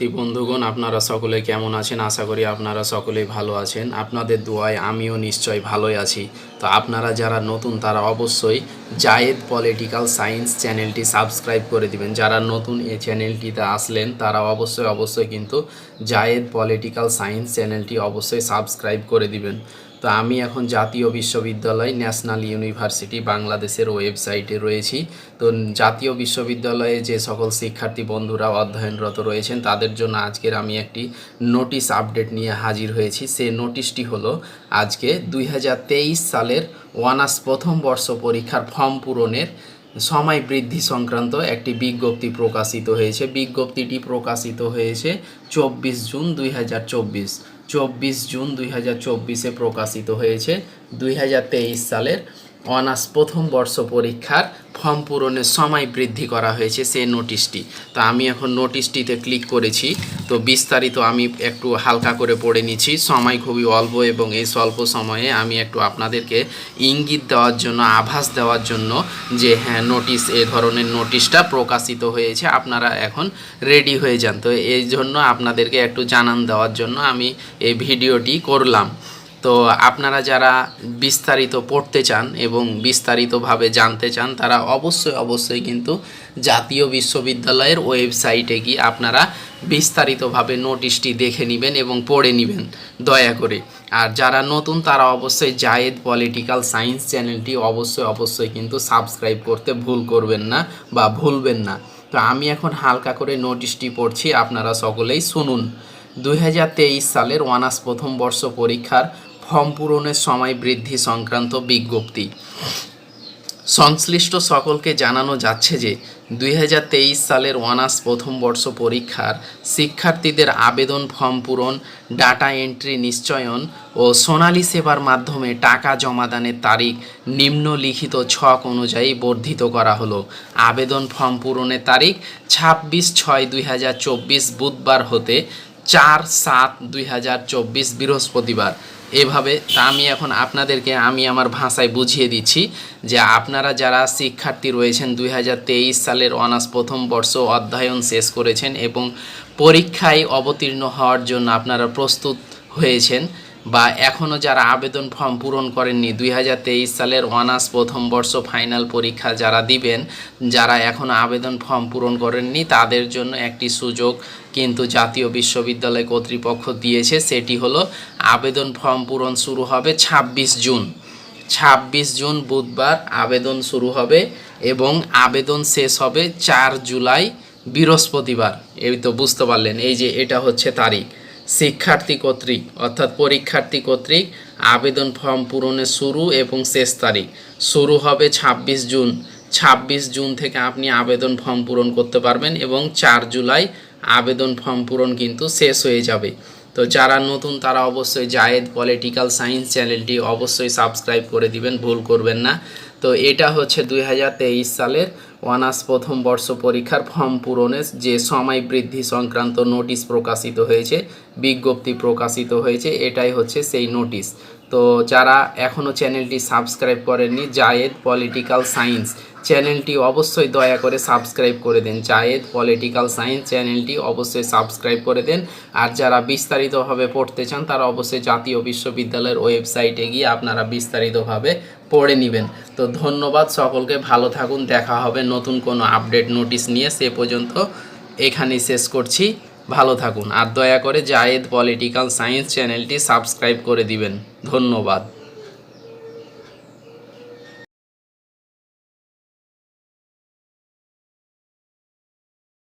শিক্ষার্থী বন্ধুগণ, আপনারা সকলে কেমন আছেন? আশা করি আপনারা সকলেই ভালো আছেন। আপনাদের দোয়ায় আমিও নিশ্চয় ভালোই আছি। তো আপনারা যারা নতুন, তারা অবশ্যই জায়েদ পলিটিক্যাল সায়েন্স চ্যানেলটি সাবস্ক্রাইব করে দিবেন। যারা নতুন এই চ্যানেলটিতে আসলেন, তারা অবশ্যই অবশ্যই কিন্তু জায়েদ পলিটিক্যাল সায়েন্স চ্যানেলটি অবশ্যই সাবস্ক্রাইব করে দিবেন। তো আমি এখন জাতীয় বিশ্ববিদ্যালয় ন্যাশনাল ইউনিভার্সিটি বাংলাদেশের ওয়েবসাইটে রয়েছি। তো জাতীয় বিশ্ববিদ্যালয়ে যে সকল শিক্ষার্থী বন্ধুরা অধ্যয়নরত রয়েছেন, তাদের জন্য আজকের আমি একটি নোটিশ আপডেট নিয়ে হাজির হয়েছি। সে নোটিশটি হলো, আজকে দুই হাজার তেইশ সালের ওয়ানাস প্রথম বর্ষ পরীক্ষার ফর্ম পূরণের সময় বৃদ্ধি সংক্রান্ত একটি বিজ্ঞপ্তি প্রকাশিত হয়েছে। বিজ্ঞপ্তিটি প্রকাশিত হয়েছে চব্বিশ জুন দুই হাজার চব্বিশ। চব্বিশ জুন দুই হাজার চব্বিশে প্রকাশিত হয়েছে দুই হাজার তেইশ সালের অনার্স প্রথম বর্ষ পরীক্ষার ফর্ম পূরণের সময় বৃদ্ধি করা হয়েছে সেই নোটিশটি তো আমি এখন নোটিশটিতে ক্লিক করেছি। তো বিস্তারিত আমি একটু হালকা করে পড়ে নিচ্ছি। সময় খুবই অল্প এবং এই স্বল্প সময়ে আমি একটু আপনাদেরকে ইঙ্গিত দেওয়ার জন্য, আভাস দেওয়ার জন্য যে হ্যাঁ নোটিশ এ ধরনের নোটিশটা প্রকাশিত হয়েছে, আপনারা এখন রেডি হয়ে যান। তো এই জন্য আপনাদেরকে একটু জানান দেওয়ার জন্য আমি এই ভিডিওটি করলাম। তো আপনারা যারা বিস্তারিত পড়তে চান এবং বিস্তারিতভাবে জানতে চান, তারা অবশ্যই অবশ্যই কিন্তু জাতীয় বিশ্ববিদ্যালয়ের ওয়েবসাইটে গিয়ে আপনারা বিস্তারিতভাবে নোটিশটি দেখে নেবেন এবং পড়ে নেবেন, দয়া করে। আর যারা নতুন, তারা অবশ্যই জায়েদ পলিটিক্যাল সায়েন্স চ্যানেলটি অবশ্যই অবশ্যই কিন্তু সাবস্ক্রাইব করতে ভুল করবেন না বা ভুলবেন না। তো আমি এখন হালকা করে নোটিশটি পড়ছি, আপনারা সকলেই শুনুন। দু হাজার তেইশ সালের অনার্স প্রথম বর্ষ পরীক্ষার ফর্ম পূরণের সময় বৃদ্ধি সংক্রান্ত বিজ্ঞপ্তি। সংশ্লিষ্ট সকলকে জানানো যাচ্ছে যে, দুই হাজার তেইশ সালের অনার্স প্রথম বর্ষ পরীক্ষার শিক্ষার্থীদের আবেদন ফর্ম পূরণ, ডাটা এন্ট্রি নিশ্চয়ন ও সোনালী সেবার মাধ্যমে টাকা জমাদানের তারিখ নিম্নলিখিত ছক অনুযায়ী বর্ধিত করা হলো। আবেদন ফর্ম পূরণের তারিখ ছাব্বিশ ছয় দুই বুধবার হতে চার সাত দুই বৃহস্পতিবার। এভাবে তা আমি এখন আপনাদেরকে আমি আমার ভাষায় বুঝিয়ে দিচ্ছি যে আপনারা যারা শিক্ষার্থী রয়েছেন দুই হাজার তেইশ সালের অনার্স প্রথম বর্ষ অধ্যয়ন শেষ করেছেন এবং পরীক্ষায় অবতীর্ণ হওয়ার জন্য আপনারা প্রস্তুত হয়েছেন বা এখনও যারা আবেদন ফর্ম পূরণ করেননি, দুই হাজার তেইশ সালের অনার্স প্রথম বর্ষ ফাইনাল পরীক্ষা যারা দিবেন, যারা এখনও আবেদন ফর্ম পূরণ করেননি, তাদের জন্য একটি সুযোগ কিন্তু জাতীয় বিশ্ববিদ্যালয় কর্তৃপক্ষ দিয়েছে, সেটি হলো আবেদন ফর্ম পূরণ শুরু হবে ২৬ জুন। ছাব্বিশ জুন বুধবার আবেদন শুরু হবে এবং আবেদন শেষ হবে চার জুলাই বৃহস্পতিবার। এই তো বুঝতে পারলেন, এই যে এটা হচ্ছে তারিখ। শিক্ষার্থী কর্তৃক, অর্থাৎ পরীক্ষার্থী কর্তৃক আবেদন ফর্ম পূরণের শুরু এবং শেষ তারিখ। শুরু হবে ছাব্বিশ জুন। ছাব্বিশ জুন থেকে আপনি আবেদন ফর্ম পূরণ করতে পারবেন এবং চার জুলাই আবেদন ফর্ম পূরণ কিন্তু শেষ হয়ে যাবে। তো যারা নতুন তারা অবশ্যই জায়েদ পলিটিক্যাল সায়েন্স চ্যানেলটি অবশ্যই সাবস্ক্রাইব করে দিবেন, ভুল করবেন না। তো এটা হচ্ছে দু হাজার তেইশ সালের অনার্স প্রথম বর্ষ পরীক্ষার ফর্ম পূরণের যে সময় বৃদ্ধি সংক্রান্ত নোটিশ প্রকাশিত হয়েছে, বিজ্ঞপ্তি প্রকাশিত হয়েছে, এটাই হচ্ছে সেই নোটিশ। তো যারা এখনও চ্যানেলটি সাবস্ক্রাইব করেননি, জায়েদ পলিটিক্যাল সায়েন্স চ্যানেলটি অবশ্যই দয়া করে সাবস্ক্রাইব করে দেন। জায়েদ পলিটিক্যাল সায়েন্স চ্যানেলটি অবশ্যই সাবস্ক্রাইব করে দেন। আর যারা বিস্তারিতভাবে পড়তে চান, তারা অবশ্যই জাতীয় বিশ্ববিদ্যালয়ের ওয়েবসাইটে গিয়ে আপনারা বিস্তারিতভাবে পড়ে নেবেন। তো ধন্যবাদ সকলকে, ভালো থাকুন, দেখা হবে নতুন কোনো আপডেট নোটিশ নিয়ে। সে পর্যন্ত এখানেই শেষ করছি। ভালো থাকুন। আর দয়া করে জায়েদ পলিটিক্যাল সায়েন্স চ্যানেলটি সাবস্ক্রাইব করে দিবেন। ধন্যবাদ।